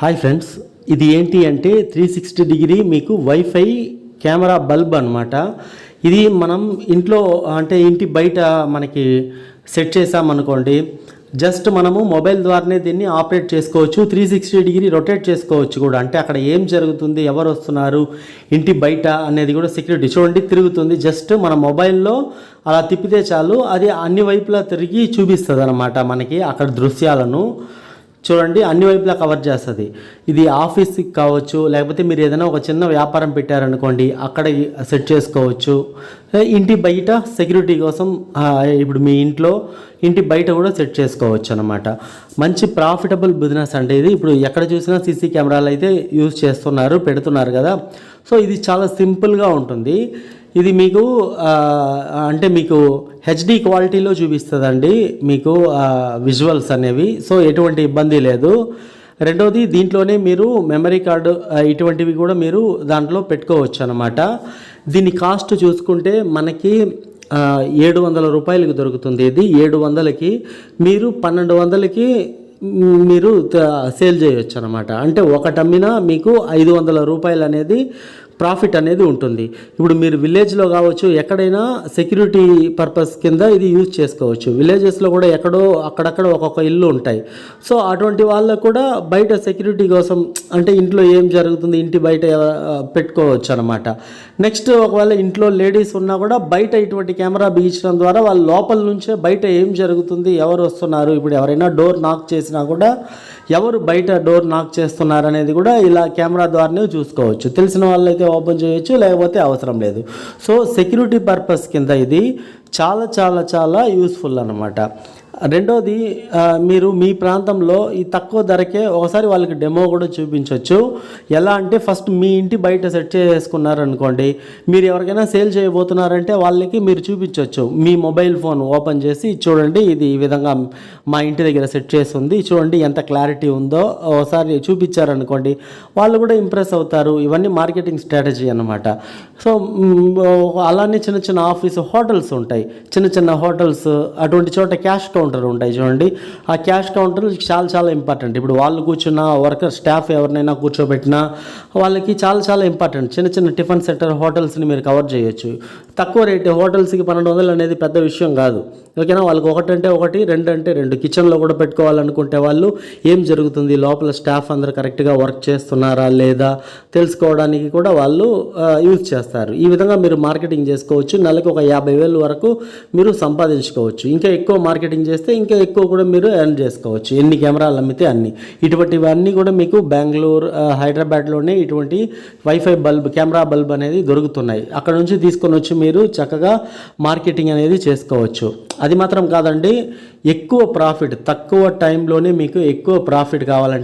Hi friends ఇది ఏంటి అంటే త్రీ సిక్స్టీ డిగ్రీ మీకు వైఫై కెమెరా బల్బ్ అనమాట ఇది మనం ఇంట్లో అంటే ఇంటి బయట మనకి సెట్ చేసామనుకోండి జస్ట్ మనము మొబైల్ ద్వారానే దీన్ని ఆపరేట్ చేసుకోవచ్చు. త్రీ సిక్స్టీ డిగ్రీ రొటేట్ చేసుకోవచ్చు కూడా. అంటే అక్కడ ఏం జరుగుతుంది ఎవరు వస్తున్నారు ఇంటి బయట అనేది కూడా సెక్యూరిటీ చూడండి తిరుగుతుంది. జస్ట్ మన మొబైల్లో అలా తిప్పితే చాలు అది అన్ని వైపులా తిరిగి చూపిస్తుంది అనమాట మనకి అక్కడ దృశ్యాలను. చూడండి అన్ని వైపులా కవర్ చేస్తుంది. ఇది ఆఫీస్కి కావచ్చు లేకపోతే మీరు ఏదైనా ఒక చిన్న వ్యాపారం పెట్టారనుకోండి అక్కడ సెట్ చేసుకోవచ్చు. ఇంటి బయట సెక్యూరిటీ కోసం ఇప్పుడు మీ ఇంట్లో ఇంటి బయట కూడా సెట్ చేసుకోవచ్చు అనమాట మంచి ప్రాఫిటబుల్ బిజినెస్ అంటే ఇది. ఇప్పుడు ఎక్కడ చూసినా సీసీ కెమెరాలు అయితే యూజ్ చేస్తున్నారు పెడుతున్నారు కదా. సో ఇది చాలా సింపుల్గా ఉంటుంది. ఇది మీకు అంటే మీకు హెచ్డి క్వాలిటీలో చూపిస్తుందండి. మీకు విజువల్స్ అనేవి. సో ఎటువంటి ఇబ్బంది లేదు. రెండోది దీంట్లోనే మీరు మెమరీ కార్డు ఇటువంటివి కూడా మీరు దాంట్లో పెట్టుకోవచ్చు అనమాట దీని కాస్ట్ చూసుకుంటే మనకి ఏడు వందల రూపాయలకి దొరుకుతుంది ఇది. ఏడు వందలకి మీరు పన్నెండు వందలకి మీరు సేల్ చేయొచ్చు అనమాట అంటే ఒకటమ్మినా మీకు ఐదు వందల రూపాయలు అనేది ప్రాఫిట్ అనేది ఉంటుంది. ఇప్పుడు మీరు విలేజ్లో కావచ్చు ఎక్కడైనా సెక్యూరిటీ పర్పస్ కింద ఇది యూజ్ చేసుకోవచ్చు. విలేజెస్లో కూడా ఎక్కడో అక్కడక్కడ ఒక్కొక్క ఇల్లు ఉంటాయి. సో అటువంటి వాళ్ళకు కూడా బయట సెక్యూరిటీ కోసం అంటే ఇంట్లో ఏం జరుగుతుంది ఇంటి బయట పెట్టుకోవచ్చు అనమాట నెక్స్ట్ ఒకవేళ ఇంట్లో లేడీస్ ఉన్నా కూడా బయట ఇటువంటి కెమెరా బిగించడం ద్వారా వాళ్ళ లోపల నుంచే బయట ఏం జరుగుతుంది ఎవరు వస్తున్నారు ఇప్పుడు ఎవరైనా డోర్ నాక్ చేసినా కూడా ఎవరు బయట డోర్ నాక్ చేస్తున్నారనేది కూడా ఇలా కెమెరా ద్వారానే చూసుకోవచ్చు. తెలిసిన వాళ్ళైతే ఓపెన్ చేయొచ్చు లేకపోతే అవసరం లేదు. సో సెక్యూరిటీ పర్పస్ కింద ఇది. చాలా చాలా చాలా యూస్ఫుల్ అనమాట రెండోది మీరు మీ ప్రాంతంలో ఈ తక్కువ ధరకే ఒకసారి వాళ్ళకి డెమో కూడా చూపించవచ్చు ఎలా అంటే ఫస్ట్ మీ ఇంటి బయట సెట్ చేసుకున్నారనుకోండి మీరు ఎవరికైనా సేల్ చేయబోతున్నారంటే వాళ్ళకి మీరు చూపించవచ్చు మీ మొబైల్ ఫోన్ ఓపెన్ చేసి చూడండి ఇది ఈ విధంగా మా ఇంటి దగ్గర సెట్ చేసి ఉంది చూడండి ఎంత క్లారిటీ ఉందో. ఒకసారి చూపించారనుకోండి వాళ్ళు కూడా ఇంప్రెస్ అవుతారు. ఇవన్నీ మార్కెటింగ్ స్ట్రాటజీ అనమాట సో అలానే చిన్న చిన్న ఆఫీస్ హోటల్స్ ఉంటాయి. చిన్న చిన్న హోటల్స్ అటువంటి చోట క్యాష్ కౌంటర్ ఉంటాయి చూడండి. ఆ క్యాష్ కౌంటర్ చాలా చాలా ఇంపార్టెంట్ ఇప్పుడు వాళ్ళు కూర్చున్న వర్కర్ స్టాఫ్ ఎవరినైనా కూర్చోబెట్టినా వాళ్ళకి చాలా చాలా ఇంపార్టెంట్ చిన్న చిన్న టిఫిన్ సెంటర్ హోటల్స్ని మీరు కవర్ చేయొచ్చు. తక్కువ రేట్ హోటల్స్కి పన్నెండు వందలు అనేది పెద్ద విషయం కాదు. ఓకేనా? వాళ్ళకి ఒకటి అంటే ఒకటి రెండు అంటే రెండు. కిచెన్లో కూడా పెట్టుకోవాలనుకుంటే వాళ్ళు ఏం జరుగుతుంది? లోపల స్టాఫ్ అందరు కరెక్ట్గా వర్క్ చేస్తున్నారా లేదా? తెలుసుకోవడానికి కూడా వాళ్ళు యూజ్ చేస్తారు. ఈ విధంగా మీరు మార్కెటింగ్ చేసుకోవచ్చు. నెలకు ఒక యాభై వేలు వరకు మీరు సంపాదించుకోవచ్చు. ఇంకా ఎక్కువ మార్కెటింగ్ చేస్తే ఇంకా ఎక్కువ కూడా మీరు ఎర్న్ చేసుకోవచ్చు. ఎన్ని కెమెరాలు అమ్మితే అన్ని. ఇటువంటివన్నీ కూడా మీకు బెంగళూరు హైదరాబాద్లోనే ఇటువంటి వైఫై బల్బ్ కెమెరా బల్బ్ అనేది దొరుకుతున్నాయి. అక్కడ నుంచి తీసుకొని వచ్చి మీరు చక్కగా మార్కెటింగ్ అనేది చేసుకోవచ్చు. అది మాత్రం కాదండి ఎక్కువ ప్రాఫిట్ తక్కువ టైంలోనే మీకు ఎక్కువ ప్రాఫిట్ కావాలంటే